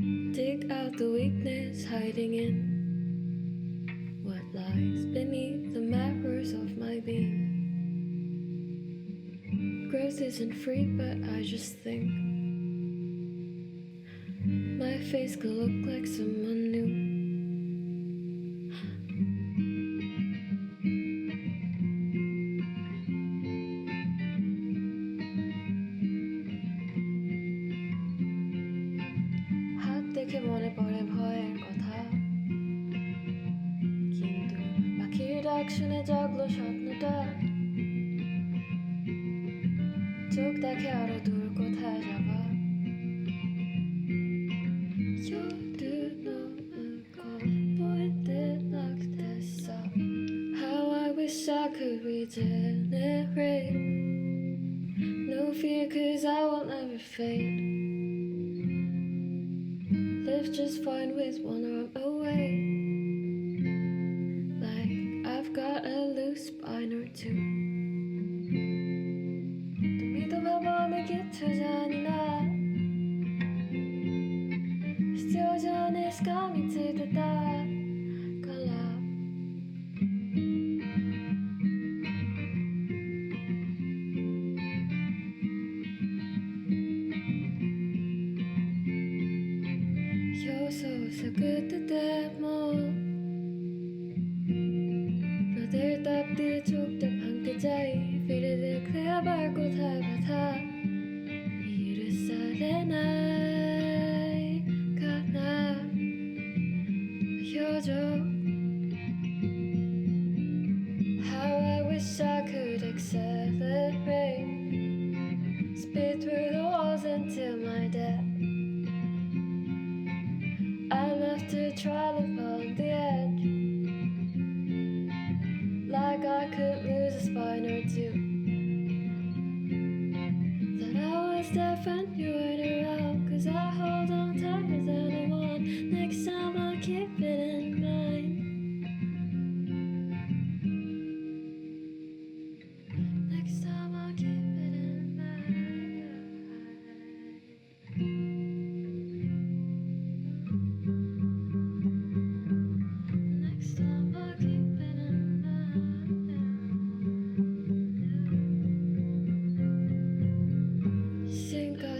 Dig out the weakness hiding in what lies beneath the mirrors of my being. Growth isn't free, but I just think my face could look like someone দেখে মনে পড়ে ভয়ের কথা কিন্তু পাখির ডাক শুনে জাগলো স্বপ্নটা চোখ দেখে আরও দূর কোথায় যাবা Generate. No fear, cause I will never fade. just fine with one arm away. Like I've got a loose spine or two. The beat the a bomb guitar's on Still, John is coming to the dark. ないかな表情 How I wish I could accelerate. Speed through the walls until my death I love to try to find the edge. Like I could lose a spine or two.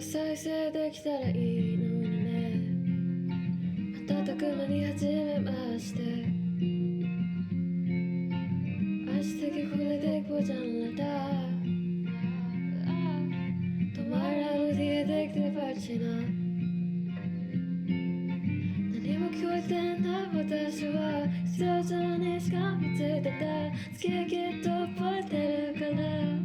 再生できたらいいのにね。瞬く間に始めまして。明日聞こえれでこじゃんらた。止まらぬ家できてばちな。何も聞こえてない私は必要じゃなしか見ついてた。月きっと覚えてるから